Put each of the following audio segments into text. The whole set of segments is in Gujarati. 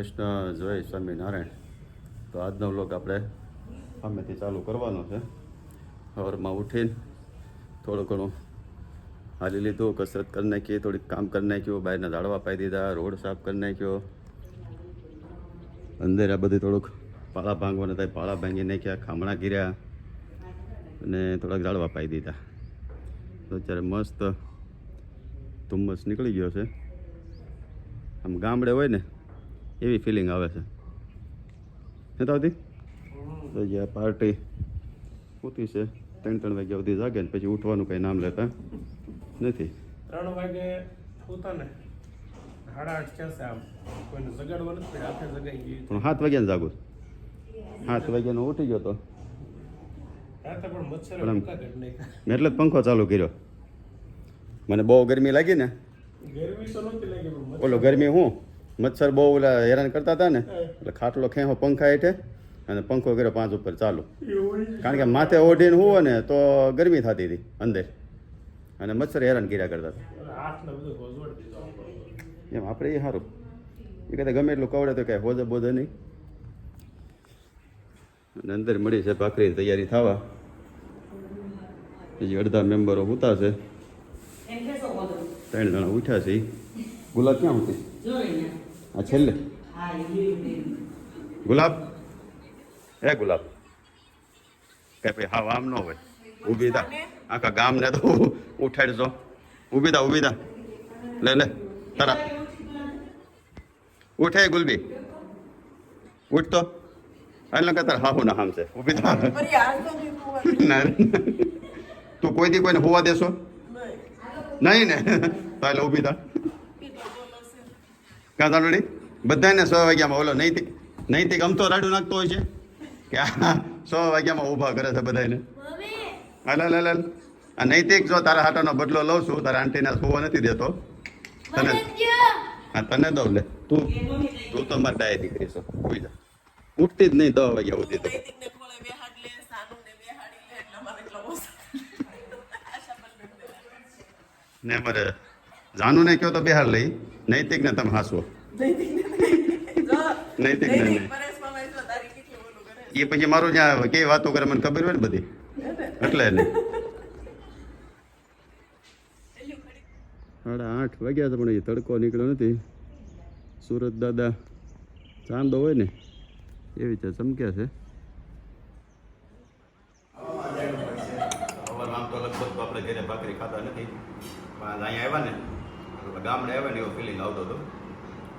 કૃષ્ણ, જય સ્વામિનારાયણ તો આજનો વ્લોગ આપણે સામેથી ચાલુ કરવાનો છે. સવારમાં ઉઠીને થોડું ઘણું હાલી લીધું, કસરત કરી નાખી, થોડીક કામ કરી નાખ્યું, બહારના ઝાડવા પાઈ દીધા, રોડ સાફ કરી નાખ્યો. અંદર આ બધું થોડુંક પાળા ભાંગવાના થાય, પાળા ભાંગી નાખ્યા, ખામણા ગીર્યા અને થોડાક ઝાડવા પાઈ દીધા. તો અત્યારે મસ્ત ધુમ્મસ નીકળી ગયો છે. આમ ગામડે હોય ને એવી ફિલિંગ આવે છે. નથી આવતી તો જે પાર્ટી પૂતી છે ત્રણ ત્રણ વાગ્યા સુધી જાગે ને પછી ઉઠવાનું કંઈ નામ લેતા નથી. ત્રણ વાગે ને ગઈ. પણ સાત વાગ્યાને જાગું સાત વાગ્યાનો ઉઠી ગયો તો. મેં એટલે જ પંખો ચાલુ કર્યો. મને બહુ ગરમી લાગી ને. ઓલો ગરમી હું? મચ્છર બહુ ઓલા હેરાન કરતા હતા ને એટલે ખાટલો ખેંચો પંખા હેઠે અને પંખો કર્યો પાંચ ઉપર ચાલુ. કારણ કે માથે ઓઢીને હુવો ને તો ગરમી થતી હતી અંદર. અને મચ્છર હેરાન કર્યા કરતા હતા. એમ આપણે એ સારું એ કહેતા ગમે એટલું કવડે તો કાંઈ હોજે બોધે નહીં. અને અંદર મળી છે ભાખરીની તૈયારી થવા. હજી અડધા મેમ્બરો ઉતા છે. ત્રણ જણા ઉઠ્યા છે. ગુલાબ ક્યાં ઉઠી આ છેલ્લે. ગુલાબ? એ ગુલાબ. કે ભાઈ હા આમ ન હોય. ઊભી થા. આખા ગામને તો ઉઠાડજો. ઊભી થા ઊભી થા. લે લે તારા. ઉઠે ગુલબી. ઉઠ તો. એટલે કે તારા હાહુ ના હામ છે ઊભી થા. ના તું કોઈ દી. કોઈને હોવા દેશો? નહીં. ને? તો એટલે ઊભી થા. કાં તારોડી બધાને સો વાગ્યામાં ઓલો નૈતિક નૈતિક અમતો રાડું નાખતો હોય છે? કે સો વાગ્યામાં ઊભા કરે છે બધાને હાલ હાલ હાલ. આ નૈતિક જો તારા હાટાનો બદલો લઉં છું, તારા આંટીને સુવો નથી દેતો. તને હા, તને દઉં લે. તું તું તો મારી ડાય દીકરી છો. કોઈ જા. ઉઠતી જ નહીં દસ વાગ્યા સુધી તો. ને અમારે જાનુને કહો તો બિહાર લઈ. નૈતિક ને તમે હાસવો. નૈતિક છે. એ પછી મારું જ્યાં કેવી વાતો કરે મને ખબર હોય ને બધી. એટલે નહીં. સાડા આઠ વાગ્યા છે પણ એ તડકો નીકળ્યો નથી. સુરત દાદા ચાંદો હોય ને એવી રીતે ચમક્યા છે. આપણે ઘરે ભાખરી ખાતા નથી. પણ અહીંયા આવ્યા ને ગામડે આવે ને એવો ફિલિંગ આવતો હતો.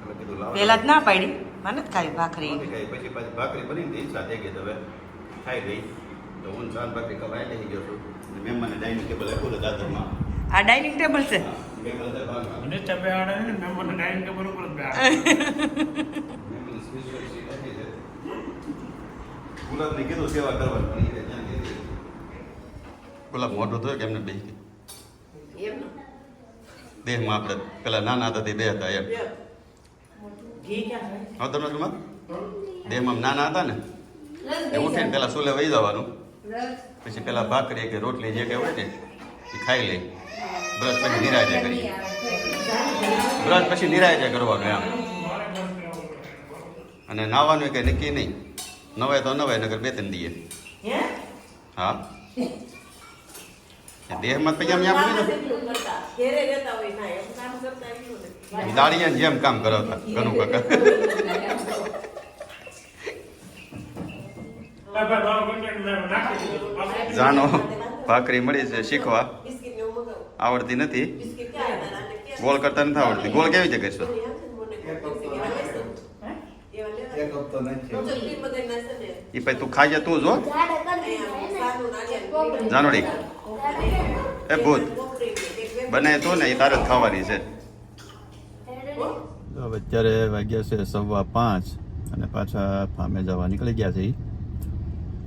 એટલે કીધું લાવો પેલા જ ના પાડી? મને જ ખાવી ભાખરી. ખાઈ. પછી પાછી ભાખરી બની ને ઈચ્છા થઈ ગઈ હવે ખાઈ ગઈ તો હું શાન ભાખરી ખાવા લઈ ગયો છું. અને મહેમાને ડાઇનિંગ ટેબલ આપ્યું હતું દાદરમાં. આ ડાઇનિંગ ટેબલ છે? ને ડાઇનિંગ ટેબલ ઉપર જ. ગુલાબને કીધું સેવા કરવાની. ગુલાબ મોટો થયો કે એમને બે એમનો. દેહમાં આપણે પેલા નાના હતા તે બે હતા એમ. હા તમે શું દેહમાં નાના હતા ને એ ઉઠીને પેલા સુલે વહી જવાનું. પછી પેલા ભાખરી કે રોટલી જે કે હોય ને એ ખાઈ લે બ્રશ પછી નિરાજે કરી બ્રશ પછી નિરાજે કરવાનું એમ. અને નાવાનું કઈ નક્કી નહીં. નવાય તો નવાય નગર બે ત્રણ દઈએ હા? દેહમાં પછી એમ એમ નથી. દાળિયાને જેમ કામ કરાવતા ઘણું કાકા જાનો ભાખરી મળી છે શીખવા. આવડતી નથી? ગોળ કરતા નથી આવડતી ગોળ કેવી રીતે કરશો તો. એ પછી તું ખાઈ જા, તું જો જાનોડી એ ભૂત. બને તું ને, એ તારે ખાવાની છે. હવે અત્યારે વાગ્યા છે સવા પાંચ અને પાછા ફામે જવા નીકળી ગયા છે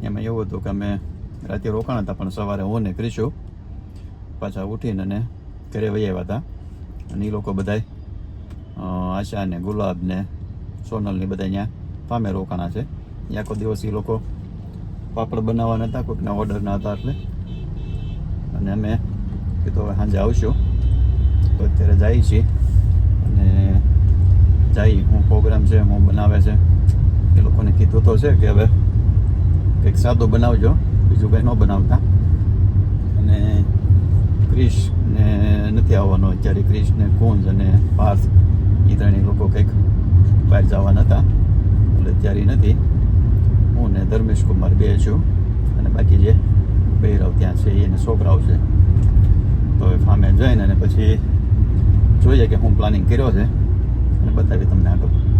એમાં એવું હતું કે અમે રાતે રોકાણ હતા, પણ સવારે હું ને કરીશું પાછા ઉઠીને અને ઘરે વહી આવ્યા હતા. અને એ લોકો બધાય આશા ને ગુલાબ ને સોનલ ને બધા અહીંયા ફામે રોકાણા છે. આખો દિવસ એ લોકો પાપડ બનાવવાના હતા, કોઈકના ઓર્ડરના હતા એટલે. અને અમે કીધું હવે સાંજે આવશું. તો અત્યારે જઈએ છીએ. અને જાય હું પ્રોગ્રામ છે, હું બનાવે છે. એ લોકોને કીધું તો છે કે હવે કંઈક સાદું બનાવજો. બીજું કંઈ ન બનાવતા. અને ક્રિશ ને નથી આવવાનો અત્યારે. ક્રિશ ને કુંજ અને પાર્થ એ ત્રણેય લોકો કંઈક બહાર જવાના હતા. એટલે અત્યારે નથી. હું ને ધર્મેશ કુમાર બે છું. અને બાકી જે બૈરવ ત્યાં છે એને છોકરાઓ છે. તો એ ફામે જઈને અને પછી જોઈએ કે હું પ્લાનિંગ કર્યો છે. અને બતાવી તમને આગળ.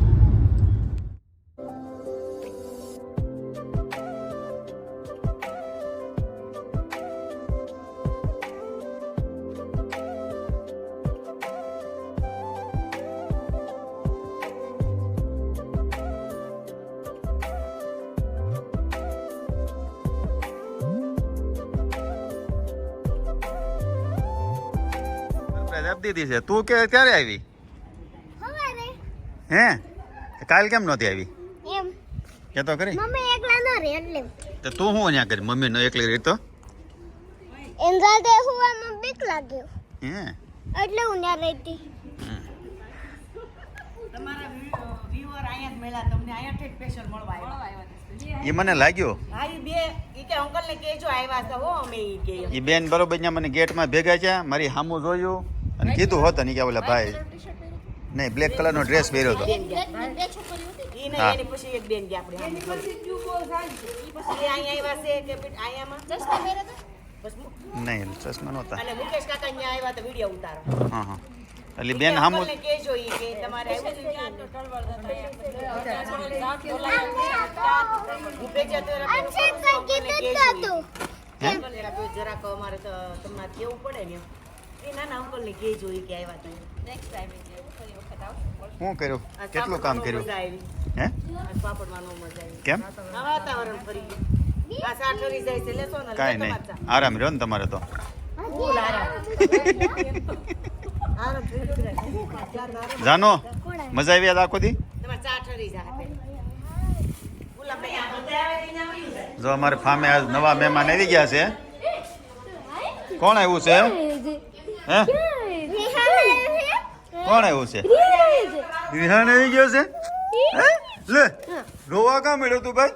દીધી છે. તું કે ક્યારે આવી? હે? કાલ કેમ નહોતી આવી? એમ. કે તો કરી મમ્મી એકલા ન રહે એટલે. તો તું હું અહીંયા કરી? મમ્મી નો એકલી રહી તો? એમ સાથે હુવામાં બીક લાગ્યો. હે? એટલે હું ત્યાં રહેતી. તમારા વ્યુઅર અહીંયા જ મળ્યા. તમને અહીંયાથી જ સ્પેશિયલ મળવા આવ્યા. એ મને લાગ્યો. હા ઈ બે ઈ કે અંકલ ને કેજો આવ્યા છે હો અમે એ કે. એ બેન બરોબર ને મને ગેટમાં ભેગા છે મારી સામું જોયું. અને કીધું હોત ને કે ઓલા ભાઈ નહીં બ્લેક કલરનો ડ્રેસ પહેર્યો હતો. ઈ ને હા. એની એક બેન ગયા આપણે ઈ પછી એ અહીંયા આવ્યા છે કે પેટ અહીંયામાં બસ મુ- નહીં ચશ્મા નહોતા. અને મુકેશ કાકા અહીંયા આવ્યા તો વીડિયો ઉતારો. હા હા. એટલે બેન સામું અંકલને કહેજો ઈ તમારે આવ્યું છે હું ભેજા તો રાખું, અક્ષય અંકલને કઈ કહેજો કીધું ઈ. તું હે? જરાક અમારે તો તમારે કેવું પડે ને એ નાના અંકલને કહેજો ઈ કે આવ્યા તા. શું કર્યું? કેટલું કામ કર્યું? હે? આ મજા આવી. કેમ? આ વાતાવરણ ફરી કાંઈ નહીં. આરામ રહ્યો ને તમારે તો. જાનો. મજા આવી આજ આખો દી. જો અમારે ફામે આજ નવા મહેમાન આવી ગયા છે. કોણ આવ્યું છે હે? કોણ આવ્યું છે? વિહાન આવી ગયો છે? હે? લે, રોવા કામ મળ્યો તું ભાઈ?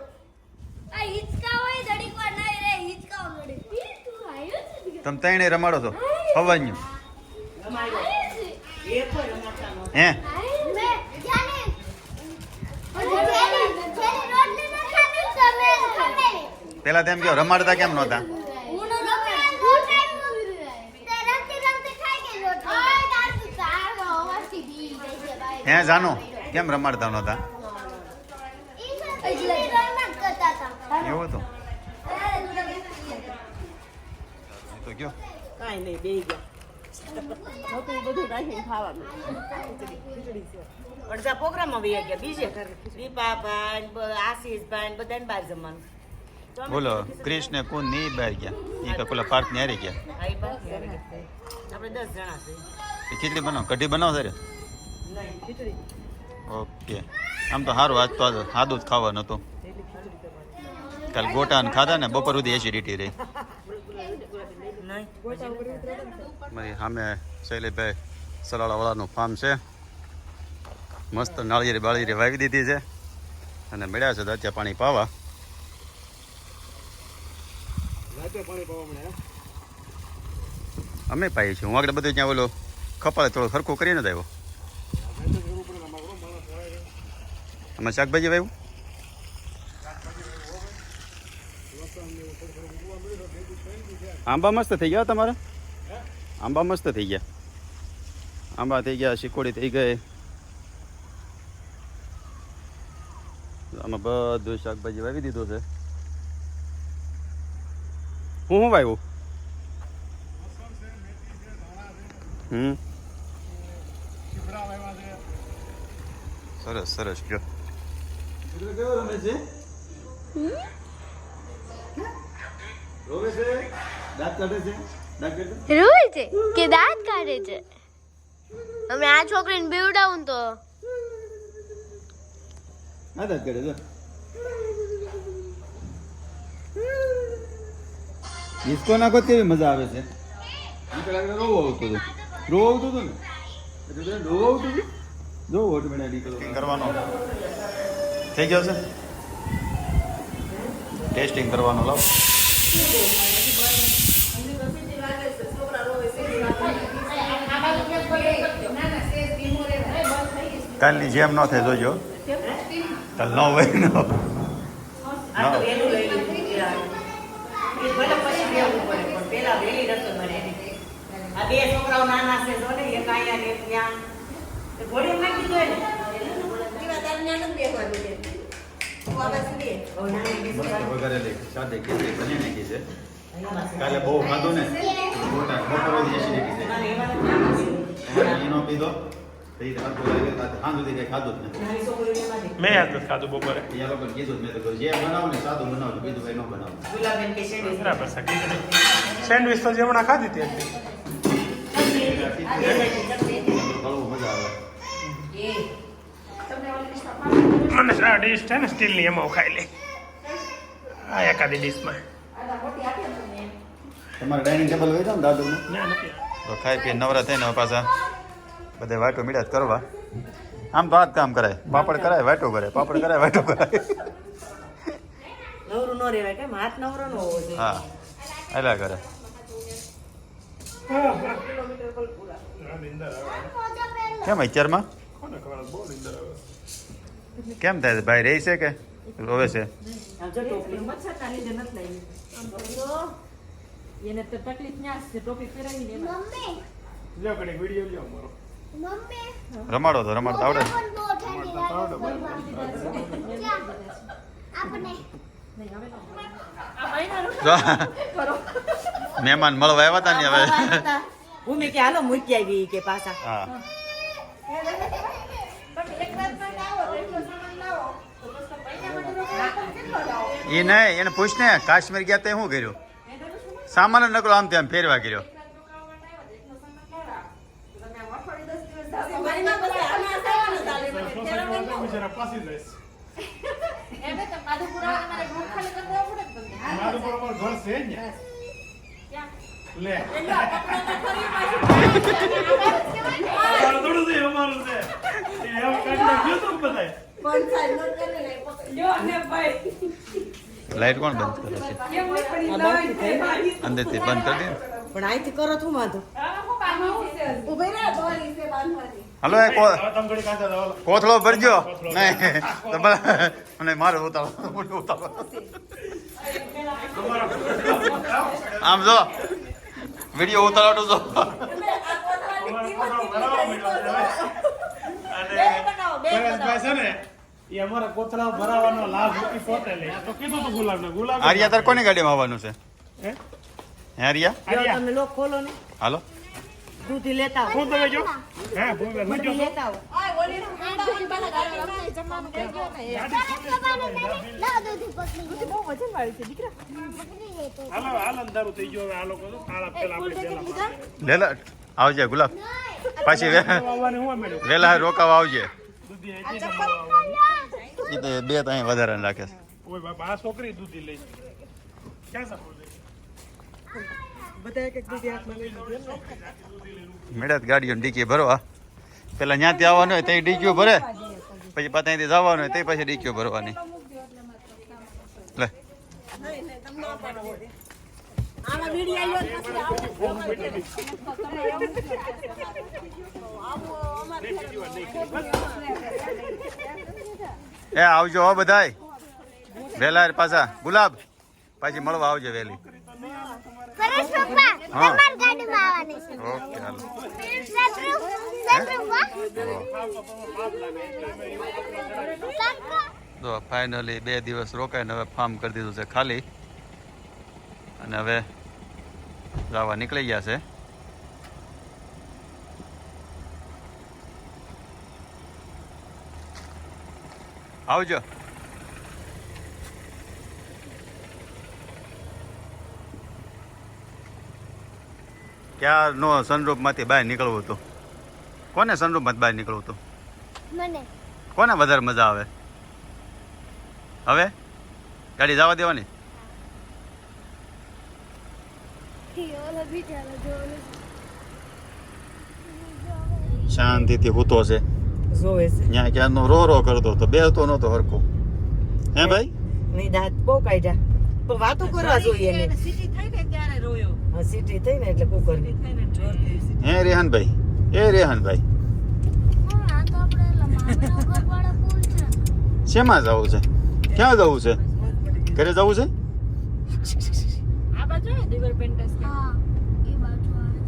તમે તઈને રમાડો છો તો હે? પેલા તેમ કહો રમાડતા કેમ નહોતા હું નો તે રમતી રમતી ખાઈ ગઈ રોટલી ઓય દાદુ તારો હસી બી ગઈ છે ભાઈ હે જાનો. કેમ રમાડતા નહોતા હતા એવું હતું તો કયો કાંઈ નહીં, બેહી ગયા. અડધા પ્રોગ્રામમાં વહી ગયા બીજે દીપાભાઈ આશીષભાઈ બધાને બહાર જમવાનું. બોલો કૃષ્ણ કોણ કુનની બહાર ગયા. એ તો પેલા પાર્ક ને હારી ગયા. ગયા. આપણે દસ જણા છે ખીચડી બનાવો કઢી બનાવો નહીં ખીચડી ઓકે. આમ તો સારું આજ તો આજ સાદું જ ખાવાનું હતું. કાલ ગોટા ખાધા ને બપોર સુધી એસિડિટી રહી. મારી સામે શૈલેષભાઈ સરાળાવાળાનું ફાર્મ છે. મસ્ત નાળિયેરી બાળિયેરી વાવી દીધી છે. અને મળ્યા છે દાંતિયા પાણી પાવા. અમે પાઈએ છીએ. હું આગળ બધું ત્યાં ઓલો કપાળે થોડું સરખું કરીને જ આવ્યો. આમાં શાકભાજી વાવ્યું આંબા મસ્ત થઈ ગયા હો તમારા આંબા મસ્ત થઈ ગયા આંબા થઈ ગયા શીકોડી થઈ ગઈ આમાં બધું શાકભાજી વાવી દીધું છે હું શું વાવ્યું હમ સરસ સરસ જો રોવે છે? દાંત કાઢે છે? દાંત છે? કે દાંત કાઢે છે? અમે આ છોકરીને બીવડાવું તો. હા દાંત કાઢે છે ડિસ્કો નાખો તેવી મજા આવે છે. રોવો આવતો હતો. રોવો આવતો હતું ને? એટલે રોવું આવતું હતું? જો ઓટોમેટિક કરવાનો. થઈ ગયો છે? ટેસ્ટિંગ કરવાનો લાવ. કાલની જેમ ન થાય, જોજો. કાલ ન હોય ન. બે છોકરાઓ નાના છે જો ને એક અહીંયા ને ત્યાં. વઘારેલી સાદી ખીચડી બની નાખી છે. કાલે બહુ ખાધું ને? મોટા બપોર સુધી એસિડિટી છે. એનો પીધો. મેં યાદ ખાધું બપોરે. એ લોકોને કીધું જ મેં જે બનાવો ને સાદું બનાવજો બીજું કંઈ બનાવો. ગુલાબબેન કે શેરડી. બરાબર સેન્ડવિચ તો જેમણા ખાધી હતી મજા આવે એ મને આ ડીશ છે ને સ્ટીલની એમાં હું ખાઈ લે આ એકાદી ડીશમાં તમારે ડાઇનિંગ ટેબલ હોય ને દાદુ તો ખાઈ પી નવરા થઈને પાછા બધે વાટો મીડા કરવા. આમ તો આ જ કામ કરાય. પાપડ કરાય વાટો કરે. પાપડ કરાય વાટો કરાય નવરું ન રહેવાય કેમ હાથ નવરો ન હોવો જોઈએ. હા. એલા કરે. કેમ અત્યારમાં કોને ખબર બહુ નીંદર આવે કેમ થાય છે? ભાઈ રહી છે. કે રોવે છે એને તો તકલીફ ન્યા છે ટોપી પહેરાવીને મમ્મી. લ્યો કડીક વીડિયો લ્યો મારો રમાડો તો રમાડતો આવડે મહેમાન મળવા આવ્યા હતા ને હવે? ભૂમિ કે હાલો મૂકી આવી કે પાછા. હા. એ નહીં એને પૂછ ને કાશ્મીર ગયા તે શું કર્યું? સામાન નકલો નકરો આમ તેમ ફેરવા કર્યો. મહિના લાઈટ કોણ બંધ કરે છે? પડી આ બંધ કરી દે પણ અહીંથી કરો તું વાંધો. હલો એ. કોથળો ભરજો. નહીં તમારે મને મારું ઉતારો મને ઉતારો આમ જો વીડિયો ઉતારો જો. અને એ અમારા કોથળા ભરાવાનો લાભ ઈ પોતે લે તો કીધું તું ગુલાબને ગુલાબ આર્યા તાર કોની ગાડીમાં આવવાનું છે? હે? હે આર્યા? તમે લોક ખોલો ને. હાલો. દૂધી લેતા આવો. તમે જો? હે ભૂમિ હું જો લેતા આવો. ઓલી ગાડીમાં જમવાનું કઈ ગયો ને ના દૂધી પકડી બહુ વજન વાળી છે દીકરા. પકડી જાય તો હાલો હાલ અંધારું થઈ ગયું હવે આ લોકો તો આળા પેલા આપણે લેલા આવજે ગુલાબ. પાછી વેલા રોકાવા આવજે. દૂધી. એ તો બે તો અહીં વધારે રાખે છે. ઓય બાપા આ છોકરી દૂધી લઈ ક્યાં સાપો લે બધા એક એક દૂધી હાથમાં લઈ લીધી એમ ને? મેળા ગાડીઓ ડીકી ભરવા. પેલા ત્યાંથી આવવાનું હોય ત્યાં ડીકીઓ ભરે. પછી પાછા અહીંથી જવાનું હોય તે પછી ડીકીઓ ભરવાની. લે. આવું એ આવજો હો બધાય. વેલા પાછા. ગુલાબ પાછી મળવા આવજો વેલી. ઓકે હાલો. તો ફાઇનલી બે દિવસ રોકાઈને હવે ફાર્મ કરી દીધું છે ખાલી. અને હવે જવા નીકળી ગયા છે. આવજો. ક્યારનો સનરૂપમાંથી બહાર નીકળવું હતું? કોને સનરૂપમાંથી બહાર નીકળવું હતું? મને. કોને વધારે મજા આવે? હવે? ગાડી જવા દેવાની? ઓલો બિચારો જો શાંતિથી હૂતો છે. જોવે છે ત્યાં ક્યારનો રો રો કરતો તો બેહતો નતો હરખો હે ભાઈ ની દાંત બહુ કાઢ્યા પણ વાતો કરવા જોઈએ ને સિટી થઈ ને ત્યારે રોયો હા, સિટી થઈ ને એટલે કુકર હે થઈને ભાઈ એ પુલ છે શેમાં જવું છે ક્યાં જવું છે ઘરે જવું છે આ બાજુ ને દિગર પેન્ટસ હા એ બાજુ આવે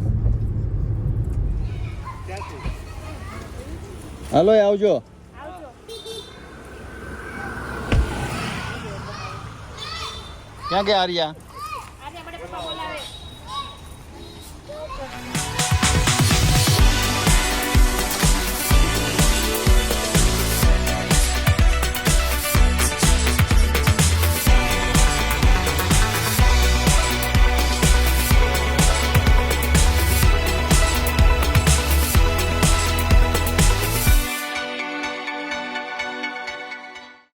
હાલો આવજો. ક્યાં ગયા આર્યા?